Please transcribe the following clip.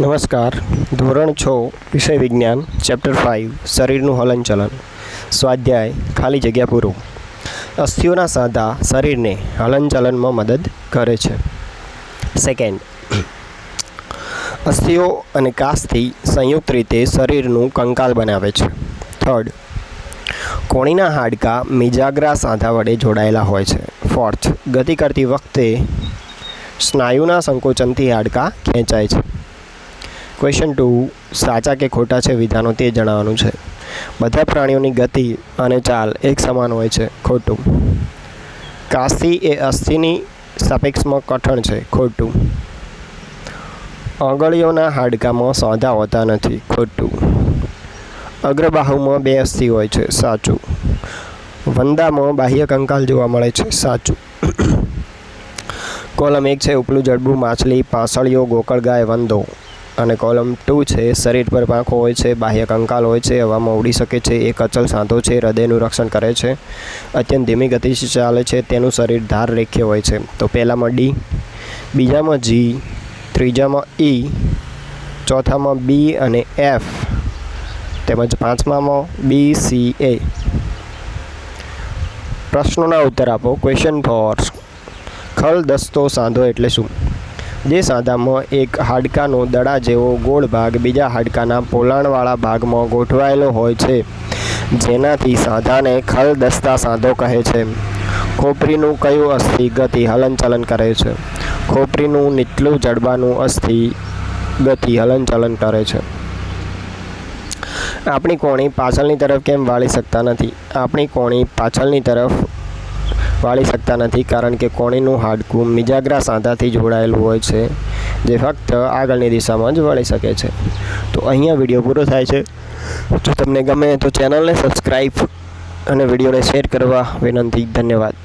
નમસ્કાર. ધોરણ છ, વિષય વિજ્ઞાન, ચેપ્ટર ફાઇવ શરીરનું હલનચલન. સ્વાધ્યાય, ખાલી જગ્યા પૂરું. અસ્થિઓના સાંધા શરીરને હલનચલનમાં મદદ કરે છે. સેકન્ડ અસ્થિઓ અને કાસથી સંયુક્ત રીતે શરીરનું કંકાલ બનાવે છે. થર્ડ કોણીના હાડકાં મિજાગ્રા સાંધા વડે જોડાયેલા હોય છે. ફોર્થ ગતિ કરતી વખતે સ્નાયુના સંકોચનથી હાડકાં ખેંચાય છે. ક્વેશ્ચન ટુ સાચા કે ખોટા છે વિધાનો તે જણાવવાનું છે. બધા પ્રાણીઓની ગતિ અને ચાલ એક સમાન હોય છે, ખોટું. કાશી એ અસ્થિની સાપેક્ષમાં કઠણ છે, ખોટું. આંગળીઓના હાડકામાં સોંધા હોતા નથી, ખોટું. અગ્રબાહુમાં બે અસ્થિ હોય છે, સાચું. વંદામાં બાહ્ય કંકાલ જોવા મળે છે, સાચું. કોલમ એક છે, ઉપલું જડબું, માછલી, પાંસળીઓ ગોકળગાય વંદો. અને કોલમ ટુ છે, શરીર પર પાંખો હોય છે, બાહ્ય કંકાલ હોય છે, હવામાં ઉડી શકે છે, એક અચલ સાંધો છે, હૃદયનું રક્ષણ કરે છે, અત્યંત ધીમી ગતિથી ચાલે છે, તેનું શરીર ધાર રેખ્ય હોય છે. તો પહેલાંમાં ડી બીજામાં જી ત્રીજામાં ઈ ચોથામાં બી અને એફ તેમજ પાંચમામાં બી સી એ પ્રશ્નોના ઉત્તર આપો. ક્વેશ્ચન ફોર ખલ દસ્તો સાંધો એટલે શું? જે સાંધામાં એક હાડકાનો દડા જેવો ગોળ ભાગ બીજા હાડકાના પોલાણવાળા ભાગમાં ગોઠવાયેલો હોય છે, જેનાથી સાંધાને ખલદસ્તા સાંધો કહે છે. ખોપરીનું કયું અસ્થિ ગતિ હલનચલન કરે છે? ખોપરીનું નીચલું જડબાનું અસ્થિ ગતિ હલનચલન કરે છે. આપણી કોણી પાછળની તરફ કેમ વાળી શકતા નથી? આપણી કોણી પાછળની તરફ વાળી શકતા નથી કારણ કે કોણીનું હાડકું મિજાગ્રા સાંધાથી જોડાયેલું હોય છે, જે ફક્ત આગળની દિશામાં જ વળી શકે છે. તો અહીંયા વીડિયો પૂરો થાય છે. જો તમને ગમે તો ચેનલને સબસ્ક્રાઈબ અને વિડીયોને શેર કરવા વિનંતી. ધન્યવાદ.